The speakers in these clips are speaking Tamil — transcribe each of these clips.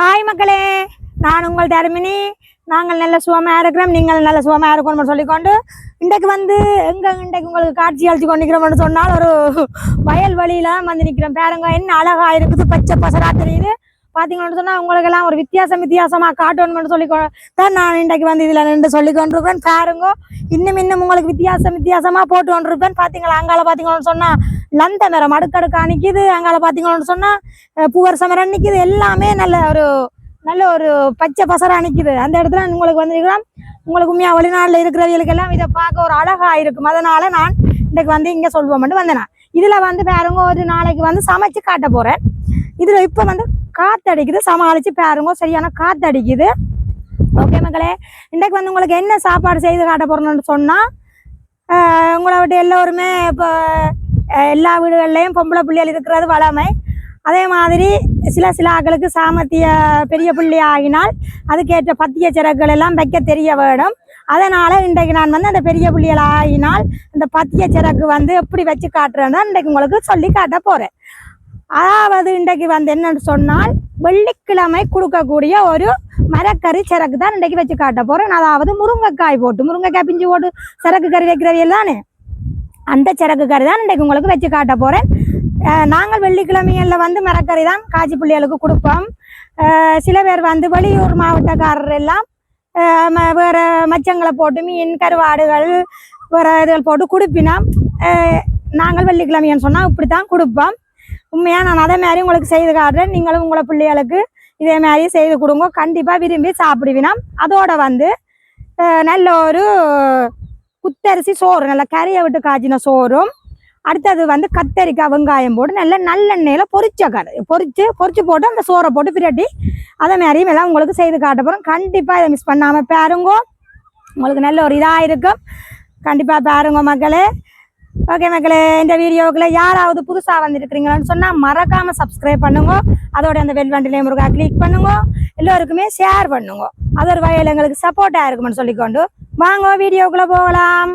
ஹாய் மக்களே நான் உங்கள் தருமினி நாங்கள் நல்ல சுகமாக இருக்கிறோம் நீங்கள் நல்ல சுகமாக இருக்கணும்னு சொல்லிக்கொண்டு இன்றைக்கு வந்து எங்க இன்றைக்கு உங்களுக்கு காட்சி அழிச்சு கொண்டிருக்கிறோம்னு சொன்னால் ஒரு வயல் வழியில வந்து நிற்கிறோம். பாருங்க என்ன அழகா இருக்குது. பச்சை பசரா தெரியுது. பார்த்தீங்கன்னு சொன்னால் உங்களுக்கெல்லாம் ஒரு வித்தியாசம் வித்தியாசமா காட்டணும்னு சொல்லி தான் நான் இன்றைக்கு வந்து இதில் நின்று சொல்லி கொண்டிருப்பேன் பாருங்க இன்னும் இன்னும் உங்களுக்கு வித்தியாசம் வித்தியாசமாக போட்டு கொண்டிருப்பேன். பார்த்தீங்களா அங்கால பார்த்தீங்கன்னு சொன்னா லந்த மரம் அடுக்கடுக்க நிற்கிது அங்கால பார்த்தீங்கன்னு சொன்னா பூவர் சமரம் நிற்கிது எல்லாமே நல்ல ஒரு நல்ல ஒரு பச்சை பசரா நிற்கிது அந்த இடத்துல உங்களுக்கு வந்திருக்கலாம் உங்களுக்கு உண்மையாக வெளிநாட்டில் இருக்கிறவங்களுக்கெல்லாம் இதை பார்க்க ஒரு அழகா இருக்கும். அதனால நான் இன்றைக்கு வந்து இங்கே மட்டும் வந்தேன் நான். இதுல வந்து பாருங்க ஒரு நாளைக்கு வந்து சமைச்சு காட்ட போறேன். இதில் இப்போ வந்து காத்தடிக்குது. சமாளித்து பாருங்க. சரியான காத்தடிக்குது. ஓகே மக்களே இன்றைக்கு வந்து உங்களுக்கு என்ன சாப்பாடு செய்து காட்ட போகிறோம்னு சொன்னால் உங்களை விட்டு எல்லோருமே இப்போ எல்லா வீடுகள்லையும் பொம்பளை பிள்ளைகள் இருக்கிறது வளமை. அதே மாதிரி சில சில ஆக்களுக்கு சாமர்த்திய பெரிய பிள்ளை ஆகினால் அதுக்கேற்ற பத்திய சிறகுகள் எல்லாம் வைக்க தெரிய வேணும் அதனால் இன்றைக்கு நான் வந்து அந்த பெரிய புள்ளிகள் ஆகினால் அந்த பத்திய சிறகு வந்து எப்படி வச்சு காட்டுறேன்னு இன்றைக்கு உங்களுக்கு சொல்லி காட்ட போகிறேன் அதாவது இன்றைக்கு வந்து என்னன்னு சொன்னால் வெள்ளிக்கிழமை கொடுக்கக்கூடிய ஒரு மரக்கறி சிறகு தான் இன்றைக்கு வச்சு காட்ட போகிறேன் அதாவது முருங்கைக்காய் போட்டு முருங்கைக்காய் பிஞ்சு போட்டு சிறகு கறி வைக்கிறவியல் தானே அந்த சிறகு கறி தான் இன்றைக்கு உங்களுக்கு வச்சு காட்ட போகிறேன் நாங்கள் வெள்ளிக்கிழமைகளில் வந்து மரக்கறி தான் காஞ்சி பிள்ளைகளுக்கு கொடுப்போம். சில பேர் வந்து வெளியூர் மாவட்டக்காரர் எல்லாம் வேறு ம- மச்சங்களை போட்டு மீன் கருவாடுகள் வேறு இதுகள் போட்டு கொடுப்பினோம் நாங்கள் வெள்ளிக்கிழமைன்னு சொன்னால் இப்படி தான் கொடுப்போம். உண்மையாக நான் அதே மாதிரி உங்களுக்கு செய்து காட்டுறேன். நீங்களும் உங்களை பிள்ளைகளுக்கு இதே மாதிரி செய்து கொடுங்க. கண்டிப்பாக விரும்பி சாப்பிடுவினோம் அதோட வந்து நல்ல ஒரு குத்தரிசி சோறு நல்லா கறியை விட்டு காய்ச்சின சோறும் அடுத்தது வந்து கத்தரிக்காய் வெங்காயம் போட்டு நல்லா நல்லெண்ணெயில் பொரிச்ச கரை பொரிச்சு பொரித்து போட்டு அந்த சோறை போட்டு பிரட்டி அதே மாதிரியும் எல்லாம் உங்களுக்கு செய்து காட்ட போகிறோம் கண்டிப்பாக இதை மிஸ் பண்ணாமல் பாருங்க. உங்களுக்கு நல்ல ஒரு இதாக இருக்கும். கண்டிப்பாக பாருங்க மக்களே. ஓகே மக்களே இந்த வீடியோவுக்குள்ள யாராவது புதுசாக வந்துருக்கிறீங்களான்னு சொன்னால் மறக்காமல் சப்ஸ்கிரைப் பண்ணுங்க. அதோட அந்த வெல் முருகா கிளிக் பண்ணுங்க. எல்லோருக்குமே ஷேர் பண்ணுங்க. அது ஒரு வகையில் எங்களுக்கு சப்போர்ட்டாக இருக்குமென்னு சொல்லிக்கொண்டு வாங்க வீடியோக்குள்ளே போகலாம்.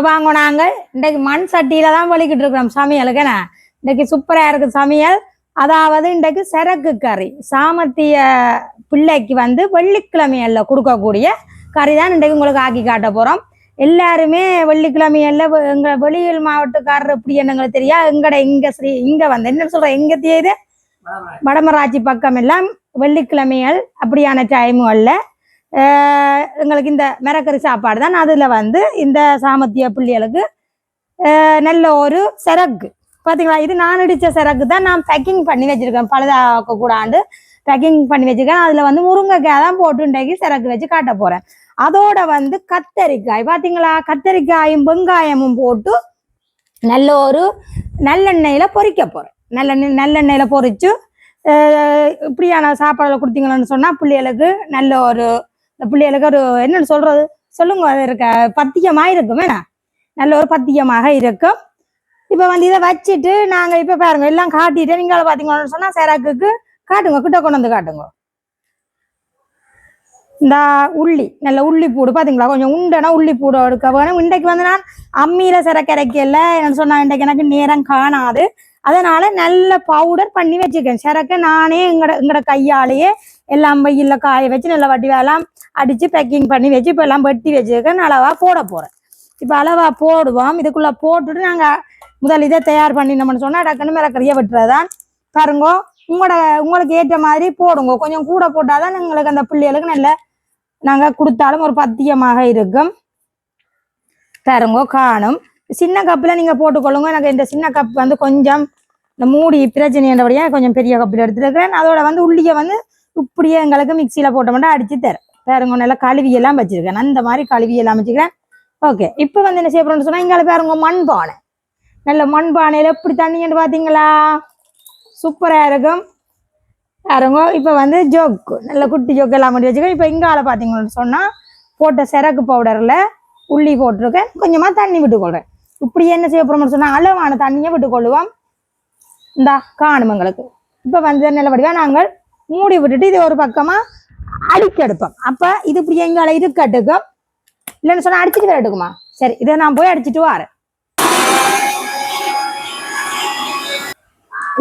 இப்போ வாங்க நாங்கள் இன்றைக்கு மண் சட்டியில தான் வலிக்கிட்டு இருக்கிறோம் சமையலுக்கு என்ன? இன்றைக்கு சூப்பராக இருக்குது சமையல். அதாவது இன்றைக்கு சரக்கு கறி. சாமர்த்திய பிள்ளைக்கு வந்து வெள்ளிக்கிழமையல்ல கொடுக்கக்கூடிய கறி தான் இன்றைக்கு உங்களுக்கு ஆக்கி காட்ட போகிறோம் எல்லாருமே வெள்ளிக்கிழமையல்ல வெ- எங்க வெளியில் மாவட்டக்காரர் எப்படி என்னங்களுக்கு தெரியா? எங்கட இங்க ஸ்ரீ இங்க வந்து என்ன சொல்ற எங்க தெரியுது வடமராட்சி. பக்கம் எல்லாம் வெள்ளிக்கிழமைகள் அப்படியான டைமுகளில் எங்களுக்கு இந்த மிரக்கறி சாப்பாடு தான் அதில் வந்து இந்த சாமர்த்திய பிள்ளைகளுக்கு நல்ல ஒரு சிறகு. பார்த்தீங்களா இது நான் இடித்த சிறகு தான் நான் பேக்கிங் பண்ணி வச்சுருக்கேன். பழுதாக்க கூடாண்டு பேக்கிங் பண்ணி வச்சுருக்கேன். அதில் வந்து முருங்கைக்காய் தான் போட்டு இன்றைக்கு வச்சு காட்ட போகிறேன் அதோட வந்து கத்தரிக்காய். பார்த்தீங்களா கத்தரிக்காயும் வெங்காயமும் போட்டு நல்ல ஒரு நல்லெண்ணெயில் பொறிக்க போகிறேன் நல்லெண்ணெய் நல்லெண்ணெயில் பொறிச்சு இப்படியான சாப்பாடுல கொடுத்தீங்கன்னு சொன்னால் பிள்ளைகளுக்கு நல்ல ஒரு இந்த பிள்ளைகளுக்கு ஒரு என்னன்னு சொல்றது? சொல்லுங்க அது இருக்க பத்தியமாக இருக்கும் வேணா நல்ல ஒரு பத்தியமாக இருக்கும். இப்போ வந்து இதை வச்சுட்டு நாங்கள் இப்போ பாருங்க எல்லாம் காட்டிட்டு நீங்கள் பார்த்தீங்கன்னு சொன்னால் சரக்குக்கு காட்டுங்க கிட்ட கொண்டு வந்து காட்டுங்க. இந்த உள்ளி நல்ல உள்ளி பூடு பார்த்தீங்களா கொஞ்சம் உண்டனா உள்ளி பூடு எடுக்க வேணும். இன்றைக்கு வந்து நான் அம்மியில் கிடைக்கல என்ன சொன்னா இன்றைக்கு எனக்கு நேரம் காணாது. அதனால நல்ல பவுடர் பண்ணி வச்சுருக்கேன் சரக்கை நானே எங்கட எங்கட கையாலேயே எல்லாம் வெயில்ல காய வச்சு நல்லா வட்டி வேலாம் அடிச்சு பேக்கிங் பண்ணி வச்சு இப்போ எல்லாம் வெட்டி வச்சிருக்கேன். அளவா போட போறேன். இப்போ அளவா போடுவோம். இதுக்குள்ள போட்டுட்டு நாங்கள் முதல் இதை தயார் பண்ணினோம்னு சொன்னால் டக்குன்னு மிளக்கறியை வெட்டுறதான் பாருங்கோ உங்களோட உங்களுக்கு ஏற்ற மாதிரி போடுங்க. கொஞ்சம் கூட போட்டாதான் எங்களுக்கு அந்த பிள்ளைகளுக்கு நல்ல நாங்கள் கொடுத்தாலும் ஒரு பத்தியமாக இருக்கும். பாருங்கோ காணும். சின்ன கப்பில் நீங்கள் போட்டுக்கொள்ளுங்க. எனக்கு இந்த சின்ன கப் வந்து கொஞ்சம் இந்த மூடி பிரச்சனைன்றபடியாக கொஞ்சம் பெரிய கப்பில் எடுத்துருக்கிறேன். அதோட வந்து உள்ளியை வந்து இப்படியே எங்களுக்கு மிக்சியில் போட்ட மட்டும் அடிச்சு தரேன். பேருங்க நல்லா கழுவி எல்லாம் வச்சிருக்கேன். அந்த மாதிரி கழுவி எல்லாம் வச்சுக்கிறேன். ஓகே இப்போ வந்து என்ன செய்ய சொன்னால் எங்களை இங்கே பாருங்க மண் பானை நல்ல மண் பானையில் எப்படி தண்ணின்னு பார்த்தீங்களா சூப்பராக இருக்கும். பாருங்க இப்போ வந்து ஜோக்கு நல்ல குட்டி ஜோக்கு எல்லாம் பண்ணி வச்சுக்கோங்க இப்போ இங்கால பார்த்தீங்கன்னு சொன்னால் போட்ட சிறகு பவுடரில் உள்ளி போட்டிருக்கேன். கொஞ்சமாக தண்ணி விட்டுக்கொள்கிறேன் இப்படி என்ன செய்ய போறோம்னு சொன்னா அளவான தண்ணியை விட்டுக்கொள்ளுவோம். இந்தா காணும் எங்களுக்கு. இப்போ வந்து நிலவடிவா? நாங்கள் மூடி விட்டுட்டு இது ஒரு பக்கமா அடிக்கெடுப்போம். அப்போ அப்ப இது இப்படி எங்களை இருக்கட்டுக்கும் இல்லைன்னு சொன்னா அடிச்சுட்டு வேற எடுக்குமா? சரி இதை நான் போய் அடிச்சிட்டு வரேன்.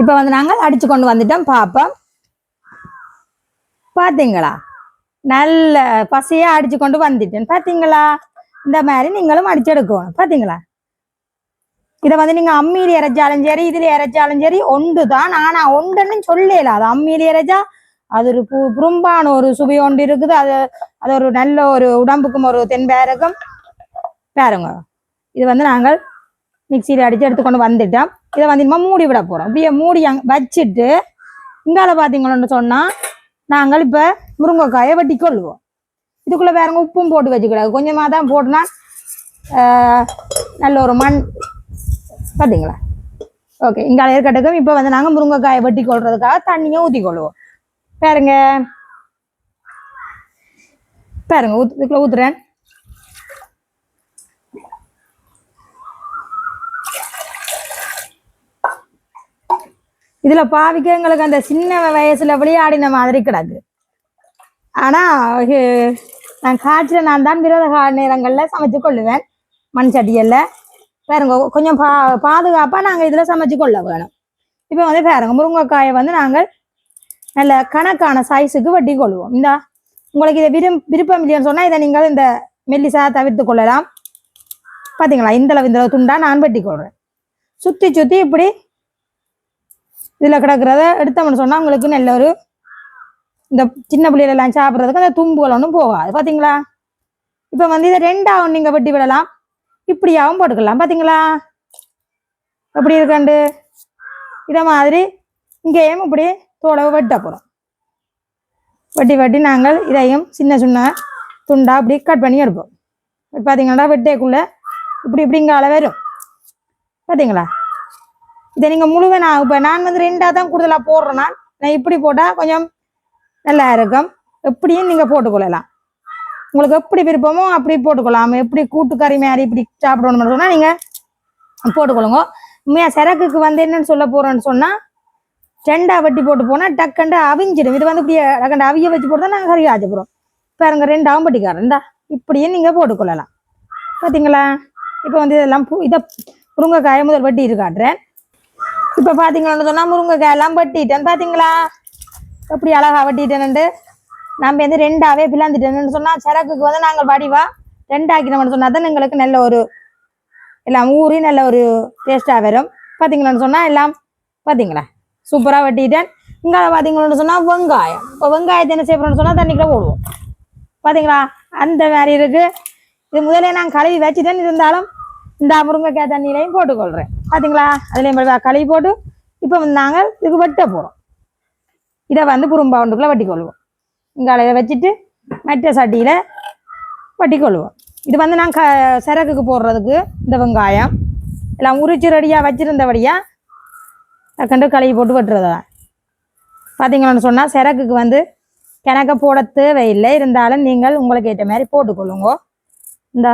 இப்போ வந்து நாங்கள் அடிச்சு கொண்டு வந்துட்டோம் பார்ப்போம் பாத்தீங்களா? நல்ல பசையா அடிச்சு கொண்டு வந்துட்டேன். பாத்தீங்களா? இந்த மாதிரி நீங்களும் அடிச்சு எடுக்கணும். பாத்தீங்களா? இதை வந்து நீங்க அம்மியில இறைச்சாலும் சரி இதுல இறைச்சாலும் சரி ஒன்று தான். ஆனா ஒன்றுன்னு சொல்லல. அது அம்மியில இறைச்சா அது ஒரு பு- ஒரு சுவை ஒன்று இருக்குது. அது அது ஒரு நல்ல ஒரு உடம்புக்கும் ஒரு தென்பேருக்கும் பாருங்க. இது வந்து நாங்கள் மிக்சியில் அடிச்சு எடுத்துக்கொண்டு வந்துட்டோம். இதை வந்து இனிமேல் மூடி விட போறோம். அப்படியே மூடி அங் வச்சுட்டு இங்கால பார்த்தீங்களோன்னு சொன்னா நாங்கள் இப்போ முருங்கைக்காயை வெட்டி கொள்ளுவோம் இதுக்குள்ள வேறங்க உப்பும் போட்டு வச்சுக்கூடாது கொஞ்சமாக தான் போட்டுனா நல்ல ஒரு மண் பார்த்தீங்களா ஓகே இங்கே இருக்கட்டுக்கும் இப்போ வந்து நாங்கள் முருங்கைக்காயை வெட்டி கொள்றதுக்காக தண்ணியை ஊற்றி கொள்வோம். பாருங்க. பாருங்க ஊத்து இதுக்குள்ள ஊத்துறேன். இதுல பாவிக்க எங்களுக்கு அந்த சின்ன வயசுல விளையாடின மாதிரி கிடக்கு. ஆனா நான் காய்ச்சல நான் தான் விரோத கால நேரங்கள்ல சமைச்சு கொள்ளுவேன். மண் சட்டியல்ல. பாருங்க கொஞ்சம் பா பாதுகாப்பாக நாங்கள் இதில் சமைச்சு கொள்ள வேணும். இப்போ வந்து பாருங்க முருங்கைக்காயை வந்து நாங்கள் நல்ல கணக்கான சைஸுக்கு வெட்டி கொள்வோம். இந்த உங்களுக்கு இதை விரும் விருப்பம் இல்லைன்னு சொன்னால் இதை நீங்கள் இந்த மெல்லிசா தவிர்த்து கொள்ளலாம். பார்த்தீங்களா இந்தளவு இந்தளவு துண்டாக நான் வெட்டி கொள்கிறேன் சுற்றி சுற்றி இப்படி இதில் கிடக்கிறத எடுத்தோம்னு சொன்னால் உங்களுக்கு நல்ல ஒரு இந்த சின்ன பிள்ளைகளெல்லாம் சாப்பிட்றதுக்கு அந்த தும்புகள் ஒன்றும் போகாது. பார்த்தீங்களா இப்போ வந்து இதை ரெண்டாவும் நீங்கள் வெட்டி விடலாம். இப்படியாவும் போட்டுக்கலாம். பார்த்தீங்களா எப்படி இருக்காண்டு? இதை மாதிரி இங்கேயும் இப்படி தோலை வெட்ட போகிறோம் வெட்டி வெட்டி நாங்கள் இதையும் சின்ன சின்ன துண்டா அப்படி கட் பண்ணி எடுப்போம். பார்த்தீங்களா வெட்டேக்குள்ளே இப்படி இப்படிங்கால வரும். பார்த்தீங்களா இதை நீங்கள் முழுவே நான் இப்போ நான் வந்து ரெண்டாக தான் கூடுதலாக போடுறேன்னா நான் இப்படி போட்டால் கொஞ்சம் நல்லா இருக்கும். எப்படியும் நீங்கள் போட்டுக்கொள்ளலாம். உங்களுக்கு எப்படி விருப்பமோ அப்படி போட்டுக்கொள்ளலாம். எப்படி கூட்டுக்கறி மாதிரி இப்படி சாப்பிடணும்னு சொன்னால் நீங்கள் போட்டுக்கொள்ளுங்க. உண்மையாக சரக்குக்கு வந்து என்னன்னு சொல்ல போகிறோன்னு சொன்னால் ரெண்டா வட்டி போட்டு போனால் டக்கண்டு அவிஞ்சிடும். இது வந்து இப்படியே டக்கண்டு அவிய வச்சு போட்டு தான் நாங்கள் கறி ஆச்சு போகிறோம் பாருங்க ரெண்டு அவம்பட்டிக்காரன்டா இப்படியே இப்படியும் நீங்கள் போட்டுக்கொள்ளலாம். பார்த்தீங்களா இப்போ வந்து இதெல்லாம் பூ இதை முருங்கைக்காயை முதல் வட்டி இருக்காட்டுறேன் இப்போ பார்த்தீங்கன்னு சொன்னால் முருங்கைக்காய் எல்லாம் வெட்டிட்டேன். பார்த்தீங்களா எப்படி அழகா வெட்டிட்டேன்ட்டு நம்ம வந்து ரெண்டாவே பிளாந்துட்டோம்னு சொன்னால் சரக்குக்கு வந்து நாங்கள் வடிவா ரெண்டாக்கினோம்னு சொன்னால் தான் எங்களுக்கு நல்ல ஒரு எல்லாம் ஊறி நல்ல ஒரு டேஸ்ட்டாக வரும். பார்த்தீங்களான்னு சொன்னால் எல்லாம் பார்த்தீங்களா சூப்பராக வெட்டிட்டேன். இங்கே பார்த்தீங்களோன்னு சொன்னால் வெங்காயம். இப்போ வெங்காயத்தை என்ன செய்யணும்னு சொன்னால் தண்ணிக்குள்ளே போடுவோம். பார்த்தீங்களா அந்த மாதிரி இருக்குது இது முதலே நான் கழுவி வச்சுட்டேன் இருந்தாலும் இந்த முருங்கைக்காய் தண்ணியிலையும் போட்டுக்கொள்கிறேன் பார்த்தீங்களா அதுலேயும் கழுவி போட்டு இப்போ வந்து நாங்கள் இதுக்கு வெட்ட போகிறோம் இதை வந்து குறும்பவுண்டுக்குள்ளே வெட்டி கொள்வோம் இங்கால வச்சுட்டு மற்ற சட்டியில் வட்டி கொள்வோம் இது வந்து நான் க சிறகுக்கு போடுறதுக்கு இந்த வெங்காயம். எல்லாம் உரிச்சு ரெடியாக வச்சுருந்தபடியாக கண்டு கழுவி போட்டு வெட்டுறதா பார்த்தீங்கன்னு சொன்னால் சிறகுக்கு வந்து கிணக்க போட தேவையில்லை. இருந்தாலும் நீங்கள் உங்களுக்கு ஏற்ற மாதிரி போட்டுக்கொள்ளுங்க. இந்த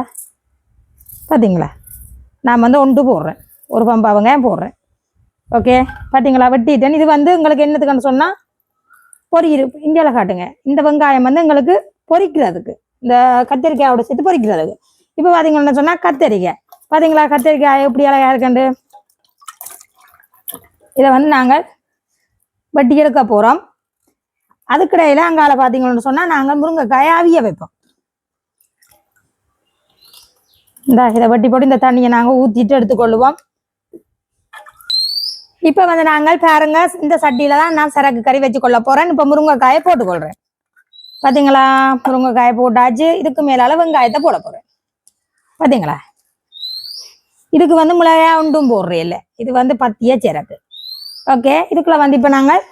பார்த்தீங்களா நான் வந்து ஒன்று போடுறேன். ஒரு பம்பா வெங்காயம் போடுறேன். ஓகே பார்த்தீங்களா வெட்டிட்டேன். இது வந்து உங்களுக்கு என்னத்துக்குன்னு சொன்னால் பொறி இந்தியாவில் காட்டுங்க. இந்த வெங்காயம் வந்து எங்களுக்கு பொரிக்கிறதுக்கு இந்த கத்திரிக்காயோட சேர்த்து பொறிக்கிறதுக்கு. இப்போ பார்த்தீங்கன்னு சொன்னால் கத்தரிக்காய் பார்த்தீங்களா கத்திரிக்காய் எப்படி அழகாக இருக்கண்டு இதை வந்து நாங்கள் வட்டி எடுக்க போகிறோம் அதுக்கிடையில அங்கால பார்த்தீங்கன்னு சொன்னால் நாங்கள் முருங்கைக்காயை அவிய வைப்போம். இந்த இதை வட்டி போட்டு இந்த தண்ணியை நாங்கள் ஊற்றிட்டு எடுத்துக்கொள்ளுவோம். இப்போ வந்து நாங்கள் பாருங்க இந்த சட்டியில தான் நான் சரக்கு கறி வச்சு கொள்ள போறேன். இப்போ முருங்கைக்காயை போட்டுக்கொள்றேன். பாத்தீங்களா? முருங்கைக்காயை போட்டாச்சு. இதுக்கு மேலால வெங்காயத்தை போட போறேன். பாத்தீங்களா? இதுக்கு வந்து மிளகா உண்டும் போடுறேன் இல்லை இது வந்து பத்திய சிறப்பு ஓகே? இதுக்குள்ள வந்து இப்போ நாங்கள்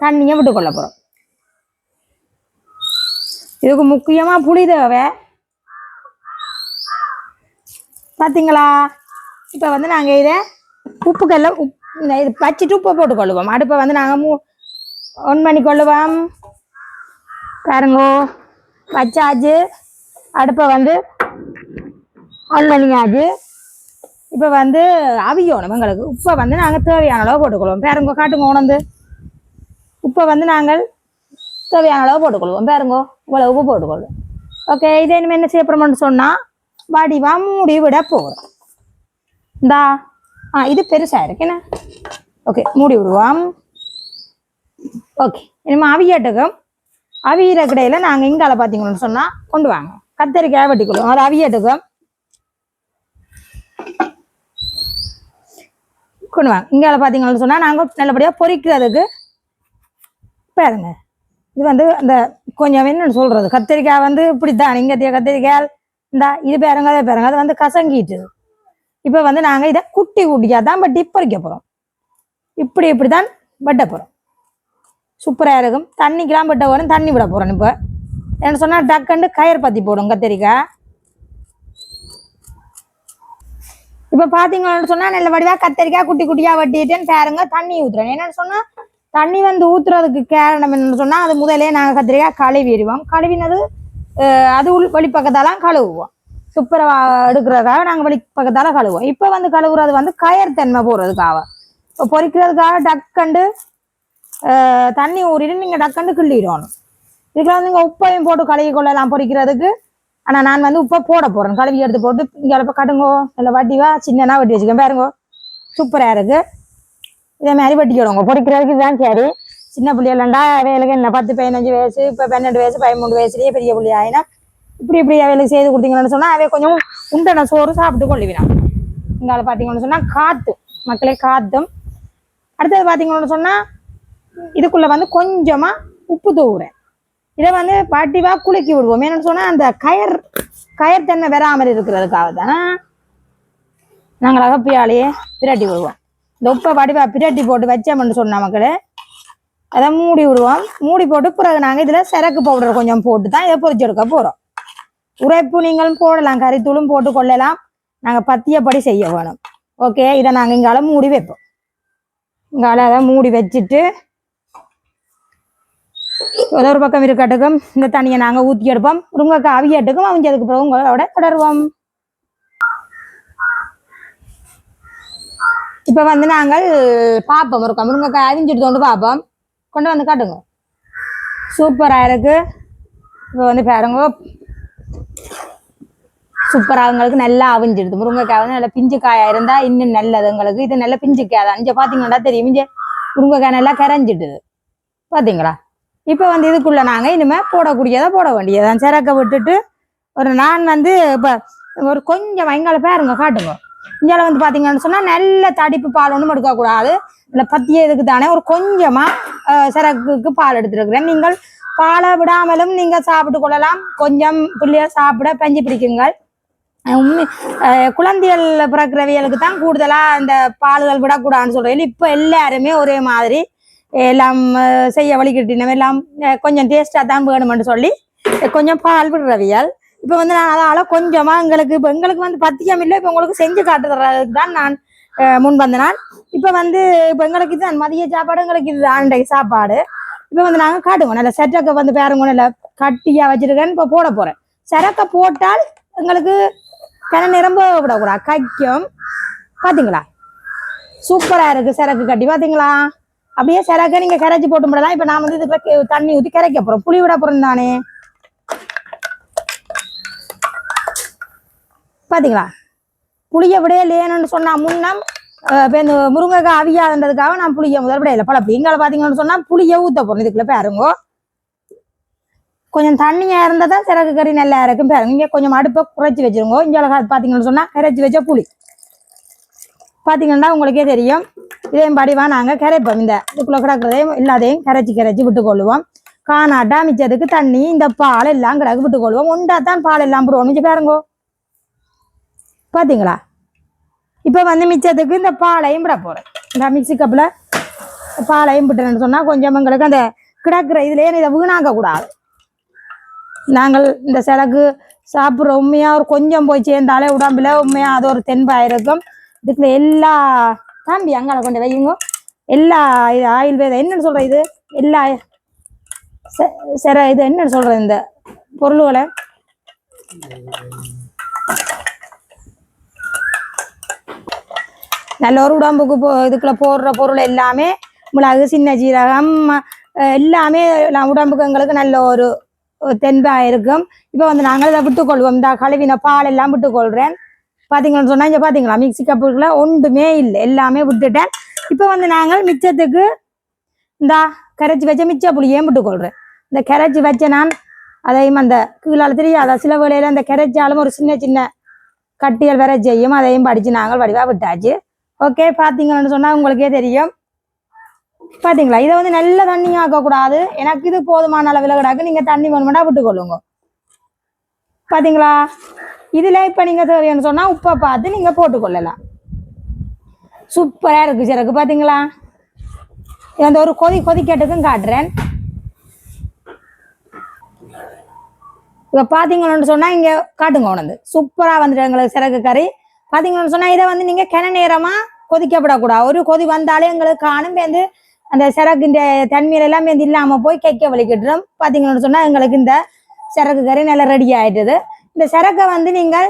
தண்ணியை விட்டுக்கொள்ள போறோம். இதுக்கு முக்கியமா புளி தேவை. பாத்தீங்களா? இப்போ வந்து நாங்கள் இதை உப்புக்கெல்லாம் உப் இது வச்சுட்டு உப்பை போட்டுக்கொள்ளுவோம் அடுப்பை வந்து நாங்கள் மூ ஒன் மணி கொள்ளுவோம். பாருங்கோ வச்சாச்சு அடுப்பை வந்து ஆன் பண்ணியாச்சு இப்போ வந்து அவியணும் எங்களுக்கு. உப்பை வந்து நாங்கள் தேவையான அளவு போட்டுக்கொள்வோம் பேருங்கோ காட்டுங்க உணர்ந்து. உப்பை வந்து நாங்கள் தேவையான அளவு போட்டுக்கொள்வோம் பேருங்கோ இவ்வளவு உப்பு போட்டுக்கொள்வோம் ஓகே இதை இனிமேல் என்ன செய்யப்படுறோம்னு சொன்னால் வடிவாக மூடி விட போகிறோம் இந்தா. ஆ இது பெருசாக இருக்கு. என்ன? ஓகே மூடி விடுவோம். ஓகே இனிமேல் அவியட்டுக்கும் அவியிற கடையில் நாங்கள் இங்கால பார்த்தீங்கன்னு சொன்னால் கொண்டு வாங்க. கத்தரிக்காய் வெட்டிக்கொள்வோம் அது அவியட்டுக்கும் கொண்டு வாங்க. இங்கால பார்த்தீங்கன்னு சொன்னால் நாங்கள் நல்லபடியாக பொறிக்கிறதுக்கு பாருங்க. இது வந்து அந்த கொஞ்சம் என்னன்னு சொல்கிறது கத்திரிக்காய் வந்து இப்படித்தான். இங்கே கத்திரிக்காய் இந்த இது பேருங்க அதை பேருங்க. அது வந்து கசங்கிட்டு. இப்போ வந்து நாங்கள் இதை குட்டி குட்டியாக தான் பட்டி பொறிக்க போகிறோம் இப்படி இப்படி தான் வெட்ட போகிறோம் சூப்பராக இருக்கும். தண்ணிக்கெலாம் வெட்ட போகிறோம் தண்ணி விட போகிறோம் இப்போ. என்ன சொன்னால் டக்குண்டு கயிறு பற்றி போடும் கத்திரிக்காய் இப்போ பார்த்தீங்கன்னு சொன்னால் நல்ல வடிவாக கத்திரிக்காய் குட்டி குட்டியாக வெட்டிட்டேன்னு பாருங்க தண்ணி ஊற்றுறேன் என்னென்னு சொன்னால் தண்ணி வந்து ஊற்றுறதுக்கு காரணம் என்னென்னு சொன்னால் அது முதலே நாங்கள் கத்திரிக்காய் கழுவிடுவோம் கழுவினது அது உள் வெளிப்பக்கத்தாலாம் கழுவுவோம். சூப்பராக எடுக்கிறதுக்காக நாங்கள் வெளிப்பக்கத்தால் கழுவுவோம். இப்போ வந்து கழுவுறது வந்து கயர் தன்மை போடுறதுக்காக இப்போ டக்கண்டு தண்ணி ஊறிட்டு நீங்கள் டக்கண்டு கிள்ளிடணும். இதுக்கெல்லாம் வந்து நீங்கள் உப்பையும் போட்டு கழுவி கொள்ளலாம் பொறிக்கிறதுக்கு. ஆனால் நான் வந்து உப்பை போட போகிறேன் கழுவி எடுத்து போட்டு இங்கே இப்போ கடுங்கோ இல்லை வட்டிவா சின்னனா வெட்டி வச்சுக்கேன் பாருங்கோ. சூப்பராக இருக்குது இதே மாதிரி வெட்டிக்கிடுவோங்க பொரிக்கிறதுக்கு இதுதான் சரி. சின்ன பிள்ளைகள்டா வேலைக்கு என்ன? பத்து பதினஞ்சு வயசு இப்போ பன்னெண்டு வயசு பதிமூணு வயசுலேயே பெரிய பிள்ளை ஆயினா இப்படி இப்படி வேலைக்கு செய்து கொடுத்தீங்கன்னு சொன்னால் அவை கொஞ்சம் உண்டன சோறு சாப்பிட்டு கொள்ளுவினா. இங்கால பார்த்தீங்கன்னு சொன்னால் காற்று மக்களே காத்தும். அடுத்தது பார்த்தீங்கன்னு சொன்னால் இதுக்குள்ளே வந்து கொஞ்சமாக உப்பு தூவுறேன். இதை வந்து பட்டிவாக குலுக்கி விடுவோம். என்னென்னு சொன்னால் அந்த கயர் கயர் தன்மை வராமல் இருக்கிறதுக்காக தானே நாங்கள் அகப்பியாலேயே பிரட்டி விடுவோம். இந்த உப்பை வடிவாக பிரட்டி போட்டு வச்சோம்னு சொன்ன மக்களே அதை மூடி விடுவோம். மூடி போட்டு பிறகு நாங்கள் இதில் சிறக்கு பவுடர் கொஞ்சம் போட்டு தான் இதை பொறிச்செடுக்க போகிறோம் உரைப்பு நீங்களும் போடலாம் கறித்தூளும் போட்டு கொள்ளலாம். நாங்கள் பத்தியப்படி செய்ய வேணும். ஓகே இதை நாங்கள் இங்கால மூடி வைப்போம். இங்கால அதை மூடி வச்சுட்டு ஏதோ ஒரு பக்கம் இருக்கட்டுக்கும் இந்த தண்ணியை நாங்கள் ஊற்றி எடுப்போம். முருங்கைக்காய் அவியட்டுக்கும் அவிஞ்சதுக்கு பிறகு உங்களோட தொடருவோம். இப்போ வந்து நாங்கள் பார்ப்போம் இருக்கோம் முருங்கைக்காய் அவிஞ்சிட்டு கொண்டு பார்ப்போம். கொண்டு வந்து காட்டுங்க. சூப்பராக இருக்குது இப்போ வந்து பாருங்க. சூப்பராக எங்களுக்கு நல்லா அவிஞ்சிடுது. முருங்கைக்காய் வந்து நல்லா பிஞ்சு இருந்தால் இன்னும் நல்லது எங்களுக்கு இது நல்ல பிஞ்சுக்காய் தான். இங்கே பார்த்தீங்கன்னா தெரியும். இங்கே முருங்கைக்காய் நல்லா கரைஞ்சிடுது. பார்த்தீங்களா இப்போ வந்து இதுக்குள்ளே நாங்கள் இனிமேல் போடக்கூடியதை போட வேண்டியதான் சிறக்க விட்டுட்டு ஒரு நான் வந்து இப்போ ஒரு கொஞ்சம் எங்களை பாருங்க காட்டுங்க. இங்கே வந்து பார்த்தீங்கன்னு சொன்னால் நல்ல தடிப்பு பால் ஒன்றும் எடுக்கக்கூடாது இல்லை பத்திய இதுக்கு தானே ஒரு கொஞ்சமாக சிறகுக்கு பால் எடுத்துருக்குறேன். நீங்கள் பாலை விடாமலும் நீங்கள் சாப்பிட்டு கொள்ளலாம். கொஞ்சம் பிள்ளைய சாப்பிட பஞ்சு பிடிக்குங்கள். குழந்தைகள் பிறக்கிறவியலுக்கு தான் கூடுதலாக இந்த பால்கள் விடக்கூடாதுன்னு சொல்கிறேன் இப்போ எல்லாருமே ஒரே மாதிரி எல்லாம் செய்ய வழிகிட்டினோம். எல்லாம் கொஞ்சம் டேஸ்ட்டாக தான் வேணுமென்று சொல்லி கொஞ்சம் பால் விடுறவியல். இப்போ வந்து நான் அதால் கொஞ்சமாக எங்களுக்கு இப்போ எங்களுக்கு வந்து பத்தியம் இல்லை. இப்போ உங்களுக்கு செஞ்சு காட்டுறதுக்கு தான் நான் முன் வந்த நாள் இப்போ வந்து இப்போ எங்களுக்கு இதுதான். மதிய சாப்பாடு எங்களுக்கு இது ஆண்டை சாப்பாடு. இப்போ வந்து நாங்கள் காட்டுவோம். நல்ல செட்டக்கை வந்து பேருங்க நல்ல கட்டியாக வச்சிருக்கேன்னு இப்போ போட போகிறேன் சரக்கை போட்டால் எங்களுக்கு கன நிரம்ப விடக்கூடாது. கைக்கும். பார்த்தீங்களா சூப்பராக இருக்குது சிறகு கட்டி. பார்த்தீங்களா அப்படியே சரக்கை நீங்கள் கரைச்சி போட்டு முடியலாம் இப்போ நான் வந்து இதுக்குள்ள தண்ணி ஊற்றி கரைக்க போகிறோம் புளி விட போகிறோம் தானே பார்த்தீங்களா புளிய விட இல்லையேன்னு சொன்னா முன்னம் அஹ் இந்த முருங்கைக்காய் அவியாதுன்றதுக்காக நான் புளிய முதல் விட இல்லை. பழப்பு எங்களை பார்த்தீங்கன்னு சொன்னா புளிய ஊத்த போறோம். இதுக்குள்ள பாருங்க. கொஞ்சம் தண்ணியா இருந்தா தான் சிறகு கறி நல்லா இருக்கும். பாருங்க இங்கே கொஞ்சம் அடுப்பை குறைச்சி வச்சிருங்க. இங்கே பார்த்தீங்கன்னு சொன்னா கரைச்சி வச்சா புளி. பார்த்தீங்கன்னா உங்களுக்கே தெரியும். இதையும் படிவா நாங்கள் கரைப்போம். இந்த இதுக்குள்ள கிடக்கிறதையும் எல்லாத்தையும் கரைச்சி கரைச்சி விட்டுக்கொள்ளுவோம். காணாட்டா மிச்சத்துக்கு தண்ணி இந்த பால் எல்லாம் கிடக்கு விட்டுக்கொள்வோம் உண்டா தான் பால் எல்லாம் போடுவோம் மிச்சம் பாருங்கோ. பார்த்தீங்களா இப்போ வந்து மிச்சத்துக்கு இந்த பாலையும் விட போகிறேன் இந்த மிக்சி கப்பில் பாலையும் விட்டுறேன்னு சொன்னால் கொஞ்சம் எங்களுக்கு அந்த கிடக்கிற இதுலேயே இதை வீணாக்க கூடாது நாங்கள் இந்த சிலக்கு சாப்பிட்ற உண்மையாக ஒரு கொஞ்சம் போய் சேர்ந்தாலே உடம்புல உண்மையாக அது ஒரு தென்பாக இருக்கும் இதுக்குள்ள எல்லா தம்பி அங்கால கொண்டு வைங்க எல்லா இது ஆயுர்வேதம் என்னன்னு சொல்ற இது? எல்லா சரி இது என்னன்னு சொல்றது இந்த பொருள்களை? நல்ல ஒரு உடம்புக்கு போ இதுக்குள்ள போடுற பொருள் எல்லாமே மிளகு சின்ன ஜீரகம் எல்லாமே நான் உடம்புக்கு எங்களுக்கு நல்ல ஒரு தென்பா இருக்கும். இப்போ வந்து நாங்கள் இதை விட்டுக்கொள்வோம். இந்த கழுவின பால் எல்லாம் விட்டுக்கொள்றேன். பார்த்தீங்கன்னு சொன்னா இங்கே பார்த்தீங்களா மிக்சி கப்புக்குள்ள ஒன்றுமே இல்லை. எல்லாமே விட்டுட்டேன். இப்போ வந்து நாங்கள் மிச்சத்துக்கு இந்த கரைச்சி வச்ச மிச்ச புளியையும் விட்டுக்கொள்றேன். இந்த கரைச்சி வச்ச நான் அதையும் அந்த கீழால் தெரியாத? சில வேலையில் அந்த கரைச்சாலும் ஒரு சின்ன சின்ன கட்டியல் வேற செய்யும் அதையும் படிச்சு நாங்கள் வடிவா விட்டாச்சு. ஓகே பார்த்தீங்கன்னு சொன்னா உங்களுக்கே தெரியும். பாத்தீங்களா? இதை வந்து நல்ல தண்ணி ஆக்கக்கூடாது. எனக்கு இது போதுமான அளவில் கிடாக்கு. நீங்க தண்ணி வேணுமெண்டா விட்டுக்கொள்ளுங்க. பாத்தீங்களா? இதுல இப்ப நீங்க தேவைன்னு சொன்னா உப்பை பார்த்து நீங்க போட்டுக்கொள்ளலாம். சூப்பரா இருக்கு சிறகு. பாத்தீங்களா? இந்த அந்த ஒரு கொதி கொதிக்கட்டுக்கும் காட்டுறேன். இப்ப பாத்தீங்கன்னு சொன்னா இங்க காட்டுங்க உணர்ந்து சூப்பரா வந்துட்டு எங்களுக்கு சிறகு கறி. பாத்தீங்கன்னு சொன்னா இதை வந்து நீங்க கிண நேரமா கொதிக்கப்படக்கூடாது. ஒரு கொதி வந்தாலே எங்களுக்கு காணும் வந்து அந்த சிறகுன்ற தன்மையில எல்லாமே வந்து இல்லாம போய் கைக்க வலிக்கிட்டுரும் பாத்தீங்கன்னு சொன்னா எங்களுக்கு இந்த சிறகு கறி நல்லா ரெடி ஆயிட்டுது. இந்த சிறகை வந்து நீங்கள்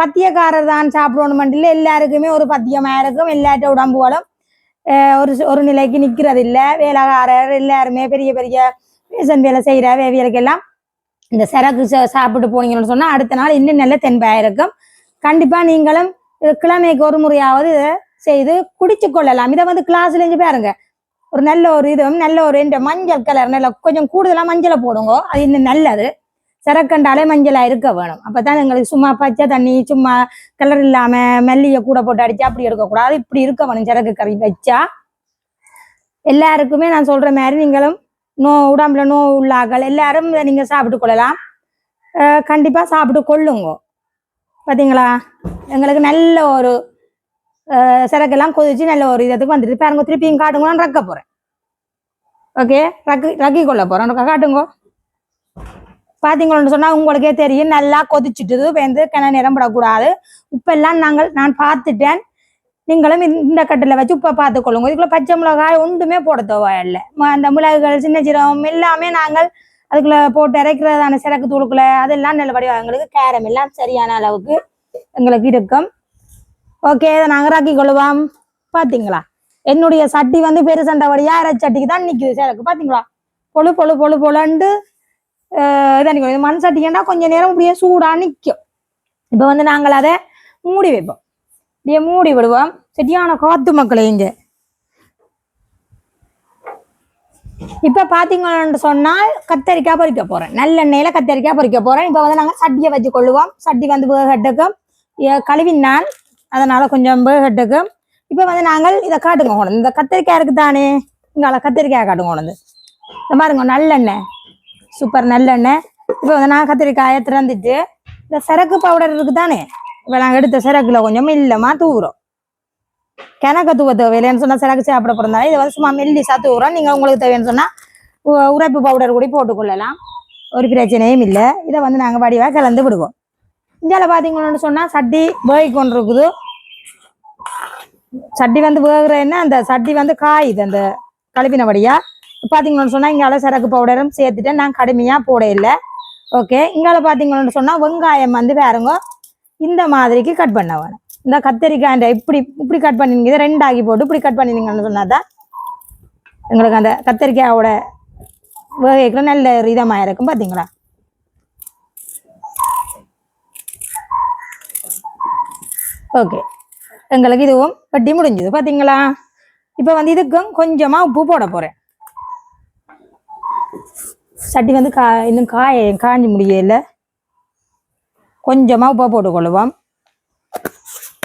பத்தியக்காரர் தான் சாப்பிடணும் எல்லாருக்குமே ஒரு பத்தியமாயிருக்கும் எல்லாட்ட உடம்புகளும் ஒரு ஒரு நிலைக்கு நிக்கிறது இல்லை வேலைக்காரர் எல்லாருமே பெரிய பெரிய ரேஷன் வேலை செய்யற வேவியலுக்கெல்லாம் இந்த சிறகு சாப்பிட்டு போனீங்கன்னு சொன்னா அடுத்த நாள் இன்னும் நல்ல தென்பாயிருக்கும் கண்டிப்பா நீங்களும் கிழமைக்கு ஒரு முறையாவது இதை செய்து குடிச்சு கொள்ளலாம் இதை வந்து கிளாஸ்லேருந்து பாருங்க. ஒரு நல்ல ஒரு இதுவும் நல்ல ஒரு இந்த மஞ்சள் கலர் நல்ல கொஞ்சம் கூடுதலாக மஞ்சளை போடுங்க. அது இன்னும் நல்லது. சிறக்கண்டாலே மஞ்சளாக இருக்க வேணும். அப்பதான் எங்களுக்கு சும்மா பச்சை தண்ணி சும்மா கலர் இல்லாமல் மல்லியை கூட போட்டு அடிச்சு அப்படி எடுக்கக்கூடாது இப்படி இருக்க வேணும் சிறக்கு கறி வச்சா. எல்லாருக்குமே நான் சொல்ற மாதிரி நீங்களும் நோ உடம்புல நோ உள்ளாக்கள் எல்லாரும் இதை நீங்கள் சாப்பிட்டு கொள்ளலாம். கண்டிப்பாக சாப்பிட்டு கொள்ளுங்க. பார்த்தீங்களா எங்களுக்கு நல்ல ஒரு அஹ், கொதிச்சு நல்ல ஒரு இதத்துக்கு வந்துட்டு பாருங்க திருப்பியும் காட்டுங்க. நான் ரக்க போறேன். ஓகே ரக்கி ரக்கி கொள்ள போறேன் காட்டுங்க. பாத்தீங்கன்னு சொன்னா உங்களுக்கே தெரியும். நல்லா கொதிச்சுட்டுது வந்து கிணறு நிரம்பிடக்கூடாது. உப்பெல்லாம் நாங்கள் நான் பார்த்துட்டேன். நீங்களும் இந்த- கட்டில கட்டில் வச்சு உப்பை பார்த்துக்கொள்ளுங்க. இதுக்குள்ள பச்சை மிளகாய் ஒன்றுமே போட தேவையில்லை. ம- அந்த மிளகுகள் சின்ன சீரகம் எல்லாமே நாங்கள் அதுக்குள்ள போட்டு இறைக்கிறதான சிறக்கு தூளுக்குள்ள அதெல்லாம் நல்லபடியாக எங்களுக்கு கேரம் எல்லாம் சரியான அளவுக்கு எங்களுக்கு இருக்கும். ஓகே இதை நாங்கள் ராக்கி கொள்ளுவோம். பார்த்தீங்களா என்னுடைய சட்டி வந்து பெருசண்டை வழியா சட்டிக்கு தான் நிற்குது சேலக்கு பார்த்தீங்களா பொழு பொழு பொழு பொழண்டு இதான் நிற்கும் மண் சட்டிக்கண்டா கொஞ்ச நேரம் இப்படியே சூடா நிற்கும் இப்போ வந்து நாங்கள் அதை மூடி வைப்போம். இப்படியே மூடி விடுவோம். சரியான காத்து மக்களை இங்கே. இப்ப பாத்தீங்கன்னு சொன்னால் கத்தரிக்காய் பொரிக்க போறேன். நல்லெண்ணெயில கத்தரிக்காய் பொறிக்க போறேன். இப்ப வந்து நாங்க சட்டியை வச்சு கொள்ளுவோம். சட்டி வந்து வேகட்டுக்கும் கழுவினால் அதனால கொஞ்சம் ஹெட்டுக்கு இப்ப வந்து நாங்கள் இதை காட்டுங்க கொண்டு இந்த கத்திரிக்காய் இருக்கு தானே இங்கால கத்திரிக்காய் காட்டுங்க கொண்டு இந்த பாருங்க நல்லெண்ணெய். சூப்பர் நல்லெண்ணெய். இப்போ வந்து நான் கத்திரிக்காயை திறந்துட்டு இந்த சரக்கு பவுடர் இருக்கு தானே இப்ப எடுத்த சரக்குல கொஞ்சம் இல்லமா தூவுறோம். கிணக்க தூவ தேவையில்லைன்னு சொன்னா சரக்கு சாப்பிட பிறந்தாலும் இதை வந்து சும்மா மெல்லிசா தூவுறோம். நீங்க உங்களுக்கு தேவைன்னு சொன்னா உ- உரைப்பு பவுடர் கூட போட்டுக்கொள்ளலாம். ஒரு பிரச்சனையும் இல்லை. இதை வந்து நாங்க வடிவா கலந்து விடுவோம். இந்தியாவில் பார்த்தீங்கன்னு சொன்னா சட்டி வேகி கொண்டு இருக்குது. சட்டி வந்து வேகுறேன்னா அந்த சட்டி வந்து காயுது அந்த கழுவினபடியா பார்த்தீங்கன்னு சொன்னா இங்கால சரக்கு பவுடரும் சேர்த்துட்டு நான் கடுமையா போட இல்லை ஓகே இங்கால பார்த்தீங்கன்னு சொன்னா வெங்காயம் வந்து வேறங்க இந்த மாதிரிக்கு கட் பண்ண வேணும். இந்த கத்தரிக்காய் இந்த இப்படி இப்படி கட் பண்ணிருந்தீங்க இதை ஆகி போட்டு இப்படி கட் பண்ணிருங்கன்னு சொன்னாதான் எங்களுக்கு அந்த கத்தரிக்காயோட வேகைக்குள்ள நல்ல ஒரு இதமாக இருக்கும் பார்த்தீங்களா ஓகே எங்களுக்கு இதுவும் வட்டி முடிஞ்சது. பார்த்தீங்களா இப்போ வந்து இதுக்கும் கொஞ்சமாக உப்பு போட போகிறேன் சட்டி வந்து கா இன்னும் காய காஞ்சி முடியல. கொஞ்சமாக உப்பை போட்டுக்கொள்ளுவோம்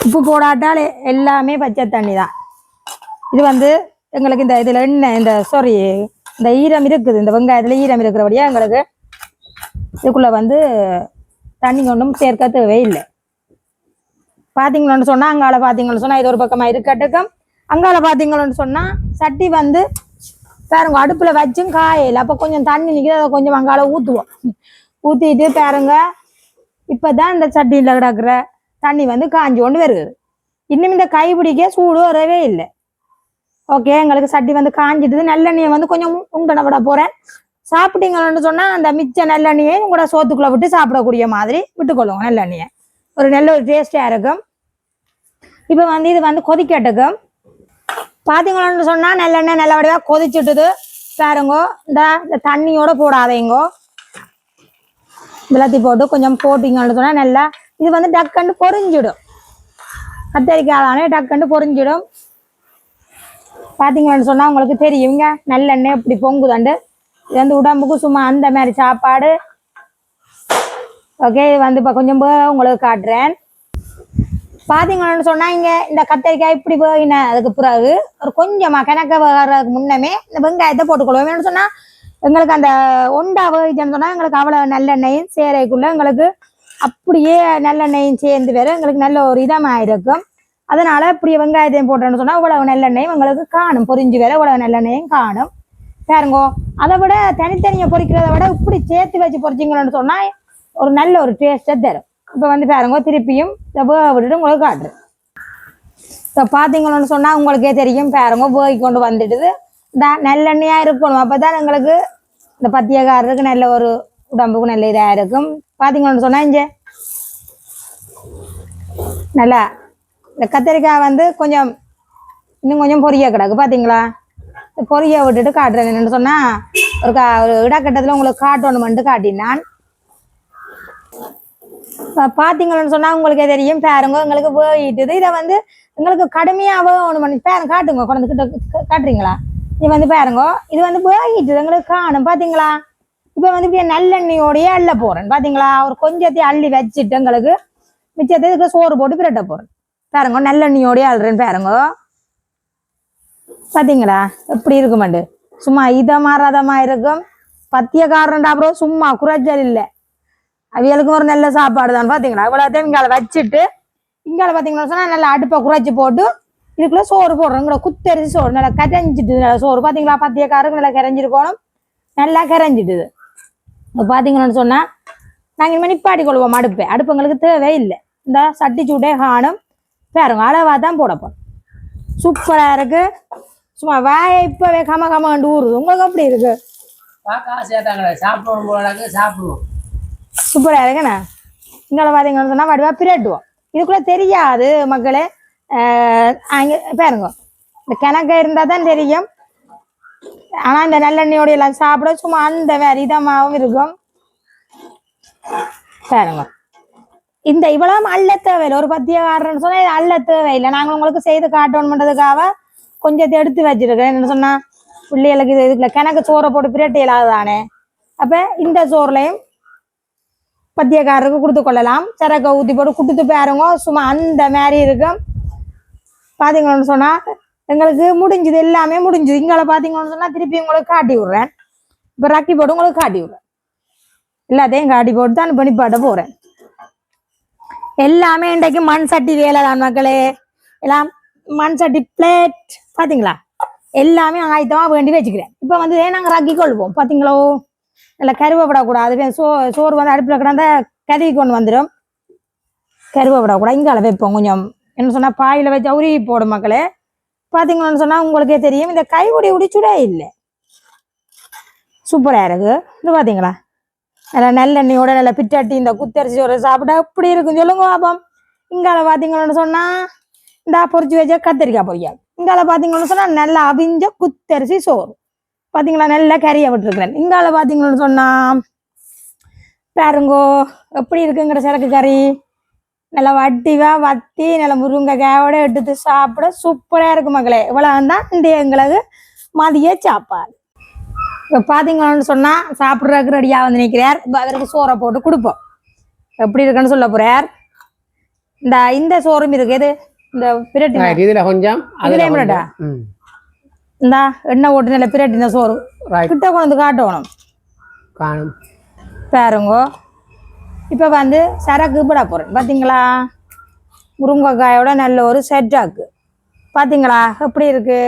உப்பு போடாட்டால் எல்லாமே பச்சை தண்ணி தான். இது வந்து எங்களுக்கு இந்த இதில் எண்ணெய் இந்த சாரி இந்த ஈரம் இருக்குது. இந்த வெங்காயத்தில் ஈரம் இருக்கிறபடியாக எங்களுக்கு இதுக்குள்ளே வந்து தண்ணி கொண்டும் சேர்க்க தேவையில்லை. பார்த்தீங்களோன்னு சொன்னால் அங்கால பார்த்தீங்கன்னு சொன்னால் இது ஒரு பக்கமாக இருக்கட்டுக்கும் அங்கால பார்த்தீங்களோன்னு சொன்னால் சட்டி வந்து பாருங்க அடுப்பில் வச்சும் காயல. அப்போ கொஞ்சம் தண்ணி நிற்கிது அதை கொஞ்சம் அங்கால ஊற்றுவோம் ஊற்றிட்டு பாருங்க இப்போ தான் இந்த சட்டியில் கிடக்குற தண்ணி வந்து காஞ்சி கொண்டு வருது. இன்னும் இந்த பிடிக்க சூடு வரவே இல்லை. ஓகே எங்களுக்கு சட்டி வந்து காஞ்சிட்டுது. நல்லெண்ணியை வந்து கொஞ்சம் உண்டன விட போகிறேன் சாப்பிட்டீங்கன்னு சொன்னால் அந்த மிச்ச நல்லெண்ணியை உங்களோட சோத்துக்குள்ளே விட்டு சாப்பிடக்கூடிய மாதிரி விட்டுக்கொள்ளுவோம் நல்லெண்ணியை. ஒரு நல்ல ஒரு டேஸ்டாக இருக்கும். இப்போ வந்து இது வந்து கொதிக்கட்டுக்கும். பார்த்தீங்கன்னு சொன்னால் நல்லெண்ணெய் நல்ல வடிவாக கொதிச்சுட்டுது. பாருங்கோ இந்த இந்த தண்ணியோட போடாதீங்கோ. விளத்தி போட்டு கொஞ்சம் போட்டிங்கன்னு சொன்னால் நல்லா இது வந்து டக்குன்னு பொறிஞ்சிடும் கத்தரிக்காதானே டக்குன்னு பொரிஞ்சிடும். பார்த்தீங்கன்னு சொன்னால் உங்களுக்கு தெரியுங்க நல்லெண்ணெய் இப்படி பொங்குதாண்டு. இது வந்து உடம்புக்கு சும்மா அந்த மாதிரி சாப்பாடு. ஓகே வந்து இப்போ கொஞ்சம் உங்களுக்கு காட்டுறேன். பார்த்தீங்கன்னு சொன்னால் இங்கே இந்த கத்தரிக்காய் இப்படி போயின அதுக்கு பிறகு ஒரு கொஞ்சமாக கிணக்க வர்றதுக்கு முன்னமே இந்த வெங்காயத்தை போட்டுக்கொள்வோம். சொன்னால் எங்களுக்கு அந்த ஒண்டா வேகிச்சுன்னு சொன்னால் எங்களுக்கு அவ்வளோ நல்லெண்ணெயும் சேரைக்குள்ளே எங்களுக்கு அப்படியே நல்லெண்ணெயும் சேர்ந்து வேற எங்களுக்கு நல்ல ஒரு இதமாக இருக்கும் அதனால இப்படி வெங்காயத்தையும் போட்டோன்னு சொன்னால் இவ்வளவு நல்லெண்ணெயும் எங்களுக்கு காணும். பொரிஞ்சு வேற இவ்வளவு நல்லெண்ணெயும் காணும். பாருங்கோ அதை விட தனித்தனியாக பொரிக்கிறத விட இப்படி சேர்த்து வச்சு பொறிச்சிங்களோன்னு சொன்னால் ஒரு நல்ல ஒரு டேஸ்ட்டை தரும். இப்போ வந்து பாருங்க திருப்பியும் விட்டுட்டு உங்களுக்கு காட்டுறேன். இப்போ பார்த்தீங்கன்னு சொன்னால் உங்களுக்கே தெரியும் பாருங்க போய் கொண்டு வந்துட்டு இந்த நல்லெண்ணெயாக இருக்கணும். அப்போ தான் எங்களுக்கு இந்த பத்தியக்காரருக்கு நல்ல ஒரு உடம்புக்கு நல்ல இதாக இருக்கும். பார்த்தீங்கன்னு சொன்னால் இங்கே நல்லா இந்த கத்திரிக்காய் வந்து கொஞ்சம் இன்னும் கொஞ்சம் பொரிய கிடக்கு பார்த்தீங்களா பொரிய விட்டுட்டு காட்டுறேன். என்னென்னு சொன்னால் ஒரு கா ஒரு இடக்கட்டத்தில் உங்களுக்கு காட்டணுமென்ட்டு காட்டினான். பார்த்தீங்கன்னு சொன்னால் உங்களுக்கே தெரியும். பாருங்க எங்களுக்கு போயிட்டுது. இதை வந்து எங்களுக்கு கடுமையாக ஒன்று பண்ணி பேரு காட்டுங்க. குழந்தை கிட்ட காட்டுறீங்களா? இது வந்து பாருங்க இது வந்து போயிட்டு எங்களுக்கு காணும் பார்த்தீங்களா இப்போ வந்து இப்படி நல்லெண்ணெயோடயே அள்ள போகிறேன் பார்த்தீங்களா ஒரு கொஞ்சத்தையும் அள்ளி வச்சுட்டு எங்களுக்கு மிச்சத்தை இதுக்கு சோறு போட்டு பிரட்ட போகிறேன் பாருங்க நல்லெண்ணெயோடயே அள்ளுறேன் பாருங்க. பார்த்தீங்களா எப்படி இருக்குமாண்டு? சும்மா இதமா ரதமா இருக்கும். பத்தியக்காரன்டா அப்புறம் சும்மா குறைச்சல் இல்லை. அவியலுக்கும் ஒரு நல்ல சாப்பாடு தான் பார்த்தீங்களா இவ்வளோத்தையும் இங்கால வச்சுட்டு இங்கால பார்த்தீங்கன்னா சொன்னா நல்லா அடுப்பை குறைச்சி போட்டு இதுக்குள்ள சோறு போடுறோம். இங்கே குத்தரிசி சோறு நல்லா கரைஞ்சிட்டு நல்லா சோறு. பார்த்தீங்களா பத்தியக்காரருக்கு நல்லா கரைஞ்சிருக்கணும் நல்லா கரைஞ்சிட்டுது. இப்போ பார்த்தீங்கன்னு சொன்னால் நாங்கள் இனிமேல் நிப்பாட்டி கொள்வோம் அடுப்பை. அடுப்பு எங்களுக்கு தேவை இல்லை இந்த சட்டி சூடே காணும். பாருங்க அளவாக தான் போட போகிறோம் சூப்பராக இருக்கு. சும்மா வாயை இப்போவே கம கமண்டு ஊறுது. உங்களுக்கு அப்படி இருக்கு? பார்க்க ஆசையாக சாப்பிடணும் சாப்பிடுவோம். சூப்பராக இருக்குண்ணா இங்கே பார்த்தீங்கன்னு சொன்னால் வடிவாக பிரட்டுவோம் இதுக்குள்ளே தெரியாது மக்களே. அங்கே பாருங்க. இந்த கிணக்க இருந்தால் தான் தெரியும். ஆனால் இந்த நல்லெண்ணெயோட எல்லாம் சாப்பிட சும்மா அந்த வேறு இதமாகவும் இருக்கும். பாருங்க. இந்த இவ்வளவு அள்ள தேவையில்லை. ஒரு பத்தியக்காரன்னு சொன்னா இது அள்ள தேவையில்லை. நாங்கள் உங்களுக்கு செய்து காட்டணும் பண்றதுக்காக கொஞ்சத்தை எடுத்து வச்சிருக்கேன். என்ன சொன்னா பிள்ளைகளுக்கு இது இதுக்குள்ள கிணக்கு சோறை போட்டு பிரட்டி இல்லாதானே அப்ப இந்த சோறுலையும் பத்தியக்காரருக்கு கொடுத்து கொள்ளலாம். சரக்கை ஊற்றி போட்டு கொடுத்து பாருங்க. சும்மா அந்த மாதிரி இருக்கும் பார்த்தீங்கன்னு சொன்னா எங்களுக்கு முடிஞ்சுது எல்லாமே முடிஞ்சுது. இங்களை பார்த்தீங்கன்னு சொன்னா திருப்பி உங்களுக்கு காட்டி விடுறேன். இப்போ ரக்கி போட்டு உங்களுக்கு காட்டி விடுறேன். எல்லாத்தையும் காட்டி போட்டு தான் பண்ணிப்பாட்ட போறேன். எல்லாமே இன்றைக்கு மண் சட்டி வேலை தான் மக்களே. எல்லாம் மண் சட்டி பிளேட் பாத்தீங்களா? எல்லாமே ஆயத்தமாக வேண்டி வச்சுக்கிறேன். இப்போ வந்து நாங்கள் ரக்கி கொள்வோம். பார்த்தீங்களோ இல்லை கருவப்படக்கூடாது. சோ சோறு வந்து அடுப்பில் கிடந்தா கருவி கொண்டு வந்துடும் கருவப்படக்கூடாது இங்கால வைப்போம் கொஞ்சம். என்ன சொன்னா பாயில வச்சு உருவி போடும் மக்களே. பார்த்தீங்கன்னு சொன்னா உங்களுக்கே தெரியும். இந்த கைவுடி உடிச்சுடே இல்லை. சூப்பரா இருக்கு. இது பாத்தீங்களா? நல்லா நல்லெண்ணியோட நல்லா பிட்டாட்டி இந்த குத்தரிசி சோறு சாப்பிட்டா அப்படி இருக்கும் சொல்லுங்க பாப்போம். இங்கால பார்த்தீங்கன்னு சொன்னா இந்த பொறிச்சு வச்ச கத்திரிக்காய் பொரியா இங்கால பார்த்தீங்கன்னு சொன்னா நல்லா அவிஞ்ச குத்தரிசி சோறு. பாத்தீங்களா நல்லா கறியை விட்டுருக்கிறேன். இங்கால பாத்தீங்கன்னு சொன்னா பாருங்கோ எப்படி இருக்குங்கிற சரக்கு கறி நல்லா வட்டிவா வத்தி நல்லா முருங்கைக்காயோட எடுத்து சாப்பிட சூப்பரா இருக்கு மக்களே. இவ்வளவு தான் இந்த எங்களுக்கு மதிய சாப்பாடு. இப்போ பார்த்தீங்கன்னு சொன்னால் சாப்பிட்றதுக்கு ரெடியாக வந்து நிற்கிறார் இப்போ அவருக்கு சோறை போட்டு கொடுப்போம். எப்படி இருக்குன்னு சொல்ல போறார்? இந்த இந்த சோறும் இருக்கு. எது? இந்த பிரட்டி ரைட் இதுல கொஞ்சம். ம். இந்த எண்ணெய் ஓட்டு நல்ல பிரட்டின சோறு. கிட்ட கொண்டு வந்து காட்டணும் காணும். பாருங்கோ. இப்போ வந்து சரக்கு விட போகிறேன் பார்த்தீங்களா முருங்கைக்காயோட நல்ல ஒரு செட்டாக்கு பார்த்தீங்களா எப்படி இருக்கு?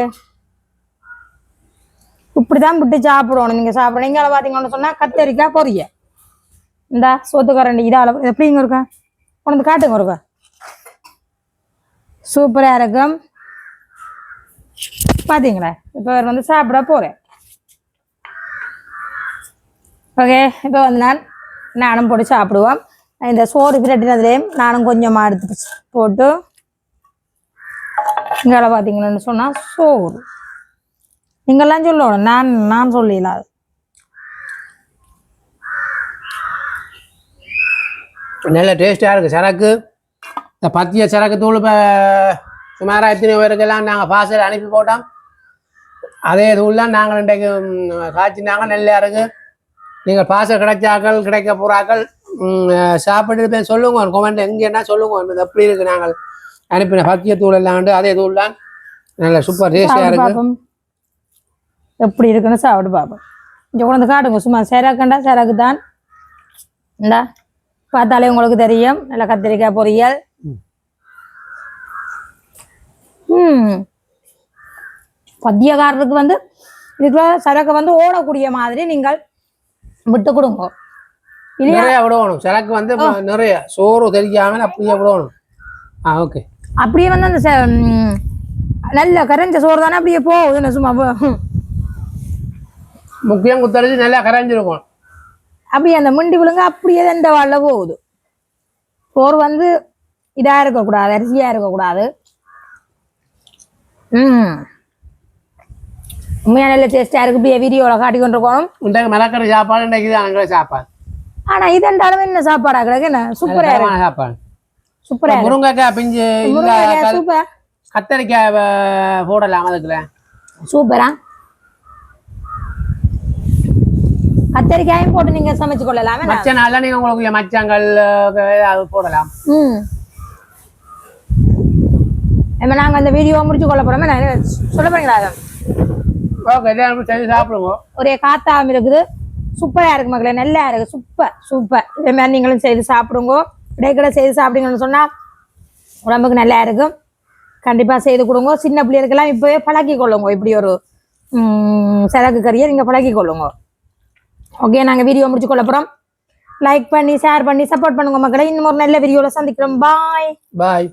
இப்படி தான் விட்டு சாப்பிடணும். நீங்கள் சாப்பிடணும். இங்கே பார்த்தீங்கன்னு சொன்னால் கத்தரிக்காய் பொரிய. இந்தா சோத்துக்கரண்டி இதால். எப்படிங்க இருக்கா? கொண்டு காட்டுங்க இருக்கா சூப்பராக இருக்கும். பார்த்தீங்களா இப்போ அவர் வந்து சாப்பிட போகிறேன் ஓகே இப்போ வந்து நான் நானும் போட்டு சாப்பிடுவோம். இந்த சோறு பிரட்டினதுலேயும் நானும் கொஞ்சமாக எடுத்து போட்டு இங்கே பார்த்தீங்கன்னு சொன்னால் சோறு. நீங்கள்லாம் சொல்லணும் நான் நான் சொல்லல நல்ல டேஸ்ட்டாக இருக்குது சரக்கு. இந்த பத்திய சரக்கு தூள் இப்போ சுமாராக எத்தனை பேருக்கெல்லாம் நாங்கள் பார்சல் அனுப்பி போட்டோம். அதே தூள்லாம் நாங்கள் இன்றைக்கு காய்ச்சினாங்க நல்லா இருக்குது நீங்கள் பார்சல் கிடைச்சாக்கள் கிடைக்க போகிறாக்கள் சாப்பிட்டு சொல்லுங்க கொமெண்ட் எங்கன்னா சொல்லுங்க எப்படி இருக்குது நாங்கள் அனுப்பின பத்திய தூள் எல்லாம் உண்டு. அதே தூள் தான் நல்ல சூப்பர் டேஸ்டியாக பார்ப்போம். எப்படி இருக்குன்னு சாப்பிட்டு பார்ப்போம். இங்கே கொண்டு வந்து காட்டுங்க சும்மா சரக்குண்டா சரக்கு தான் இந்தா பார்த்தாலே உங்களுக்கு தெரியும். நல்ல கத்திரிக்காய் பொரியல். ம். பத்தியக்காரருக்கு வந்து இதுக்குள்ள சரக்கு வந்து ஓடக்கூடிய மாதிரி நீங்கள் விட்டு கொடுங்க. நிறைய விடணும். சரக்கு வந்து நிறைய. சோறு தெரியாமல் அப்படியே விடணும். ஆ ஓகே. அப்படியே வந்து அந்த நல்ல கரைஞ்ச சோறு தானே அப்படியே போகுது சும்மா முக்கியம் குத்தரிச்சு நல்லா கரைஞ்சிருக்கும். அப்படியே அந்த முண்டி விழுங்க அப்படியே இந்த வாழ போகுது. சோறு வந்து இதா இருக்கக்கூடாது அரிசியா இருக்கக்கூடாது. ம். உண்மையா நல்ல டேஸ்டா இருக்கு. இப்படியே வீடியோவில் காட்டி கொண்டு இருக்கணும் இன்றைக்கு மிளக்கறி சாப்பாடு இன்றைக்கு இது அங்கே சாப்பாடு. ஆனா இது என்றாலும் என்ன சாப்பாடா கிடக்கு? என்ன? சூப்பரா இருக்கு. சாப்பாடு. சூப்பரா இருக்கு. முருங்கைக்காய் பிஞ்சு சூப்பர். கத்தரிக்காய் போடலாம் அதுக்குள்ள. சூப்பரா. கத்தரிக்காயும் போட்டு நீங்க சமைச்சு கொள்ளலாமே. மச்ச நாள்ல நீங்க உங்களுக்கு மச்சங்கள் போடலாம். ம். நம்ம நாங்க அந்த வீடியோ முடிச்சு கொள்ள போறோமே? நான் சொல்ல போறீங்களா அதை? ஓகே எல்லாரும் செஞ்சு சாப்பிடுவோம். ஒரே காத்தாம இருக்குது. சூப்பரா இருக்கு மக்களே நல்லா இருக்கு. Super super. இதே மாதிரி நீங்களும் செய்து சாப்பிடுங்க. இடைக்கிட செய்து சாப்பிடுங்கன்னு சொன்னா உடம்புக்கு நல்லா இருக்கும். கண்டிப்பா செய்து கொடுங்க. சின்ன பிள்ளைகளுக்கெல்லாம் இப்பவே பழக்கி கொள்ளுங்க. இப்படி ஒரு சரக்கு கறியை நீங்க பழக்கி கொள்ளுங்க. ஓகே நாங்க வீடியோ முடிச்சு கொள்ள போறோம். லைக் பண்ணி ஷேர் பண்ணி சப்போர்ட் பண்ணுங்க மக்களை. இன்னும் ஒரு நல்ல வீடியோல சந்திக்கிறோம். பாய் பாய்